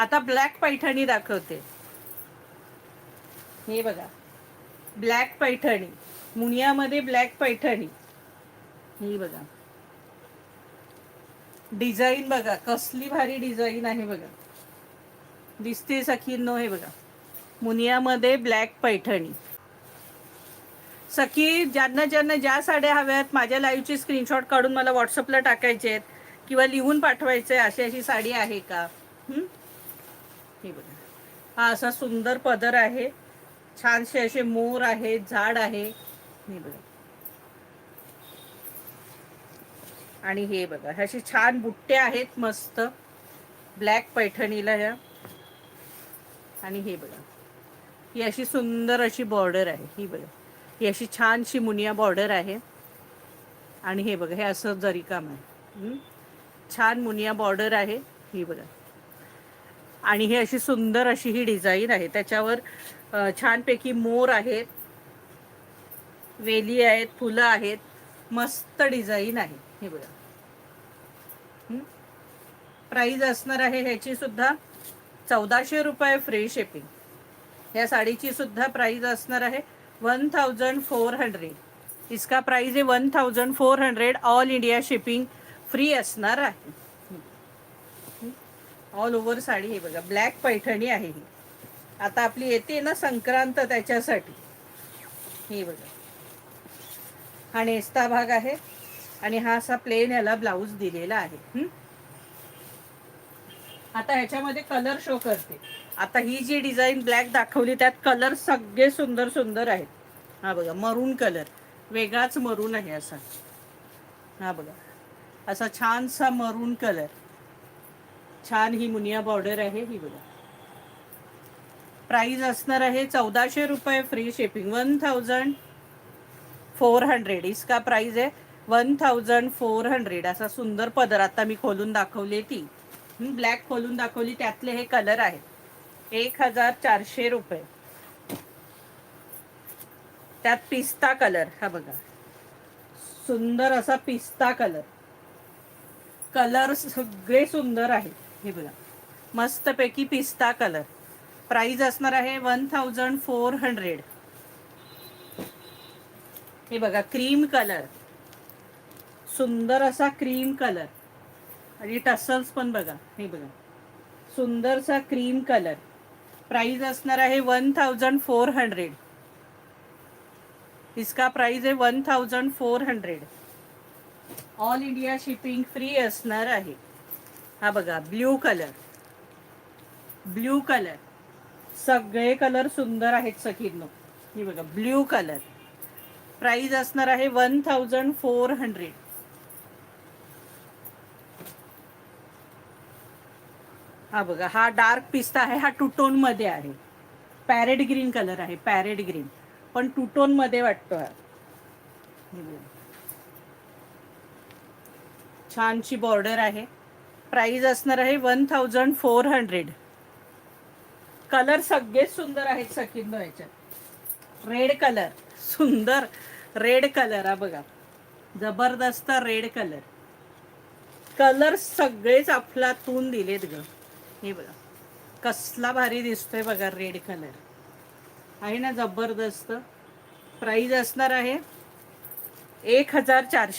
आता ब्लॅक पैठणी दाखवते. हे बघा. ब्लॅक पैठणी. मुनियामध्ये ब्लॅक पैठणी. ही बघा. डिझाईन बघा. कसली भारी डिझाईन आहे बघा. दिसते सखींनो हे बघा. मुनियामध्ये ब्लॅक पैठणी. सखी ज्यांना ज्यांना ज्या साड्या हव्यात माझ्या लाईव्हचे स्क्रीनशॉट काढून मला व्हॉट्सअपला टाकायचे आहेत किंवा लिहून पाठवायचे अशी अशी साडी आहे का? हे बघा. हा असा सुंदर पदर आहे. छानसे असे मोर आहे झाड आहे. हे बघा. आणि हे बघा असे छान बुट्टे आहेत मस्त. ब्लॅक पैठणीला ह्या आणि हे बघा. ही अशी सुंदर अशी बॉर्डर आहे. ही बघा. ही अशी छानशी मुनिया बॉर्डर आहे. आणि हे बघा हे असं जरी काम आहे छान मुनिया बॉर्डर आहे. ही बघा. आणि ही अशी सुंदर अशी ही डिझाईन आहे. त्याच्यावर छानपैकी मोर आहेत वेली आहेत फुलं आहेत मस्त डिझाईन आहे. हे बघा. प्राईज असणार आहे ह्याची सुद्धा चौदाशे रुपये फ्री शिपिंग. या साडीची सुद्धा प्राईज असणार आहे वन थाउजंड फोर हंड्रेड. इसका प्राईज आहे one thousand four hundred. All India shipping free असणार आहे. ऑल ओव्हर साडी हे बघा ब्लॅक पैठणी आहे ही. आता आपली येते ना संक्रांत त्याच्यासाठी. हे बघा. हा नेस्ता भाग आहे आणि हा असा प्लेन याला ब्लाऊज दिलेला आहे. आता ह्याच्यामध्ये कलर शो करते. आता ही जी डिझाईन ब्लॅक दाखवली त्यात कलर सगळे सुंदर सुंदर आहेत. हा बघा मरून कलर वेगळाच मरून आहे असा. हा बघा. असा छानसा मरून कलर छान ही मुनिया बॉर्डर आहे ही बघा. प्राइस असणार आहे चौदाशे रुपये free shipping one thousand four hundred इसका प्राइस आहे वन थाउजंड फोर हंड्रेड असा सुंदर पदर आता मी खोलून दाखवली ती. ब्लॅक खोलून दाखवली त्यातले हे कलर आहेत. एक हजार चारशे रुपये. त्यात पिस्ता कलर हा बघा. सुंदर असा पिस्ता कलर कलर सगळे सुंदर आहेत. हे बघा. मस्तपैकी पिस्ता कलर प्राइस असणार आहे वन थाउजंड फोर हंड्रेड हे बघा क्रीम कलर सुंदर असा क्रीम कलर आणि टसल्स पण बघा हे बघा. सुंदरसा क्रीम कलर प्राइस असणार आहे वन थाउजंड फोर हंड्रेड इसका प्राइस आहे one thousand four hundred all India shipping free असणार आहे. हा बघा ब्ल्यू कलर. Blue colour. सगळे कलर सुंदर आहेत सखींनो. हे बघा ब्ल्यू कलर. प्राइस असणार आहे वन थाउजंड फोर हंड्रेड. हा बघा हा डार्क पिस्ता आहे हा टुटोनमध्ये आहे. पॅरेट ग्रीन कलर आहे पॅरेट ग्रीन. पण टुटोनमध्ये वाटतो हा. छानशी बॉर्डर आहे. प्राइस असणार आहे one thousand four hundred. Colour सगळेच सुंदर आहेत सखिंदो याच्यात. रेड कलर सुंदर रेड कलर हा बघा. जबरदस्त रेड कलर कलर सगळेच अफलातून दिलेत ग. हे बघा. कसला भारी दिसतोय बघा रेड कलर आहे ना जबरदस्त. प्राइस असणार आहे एक हजार चारशे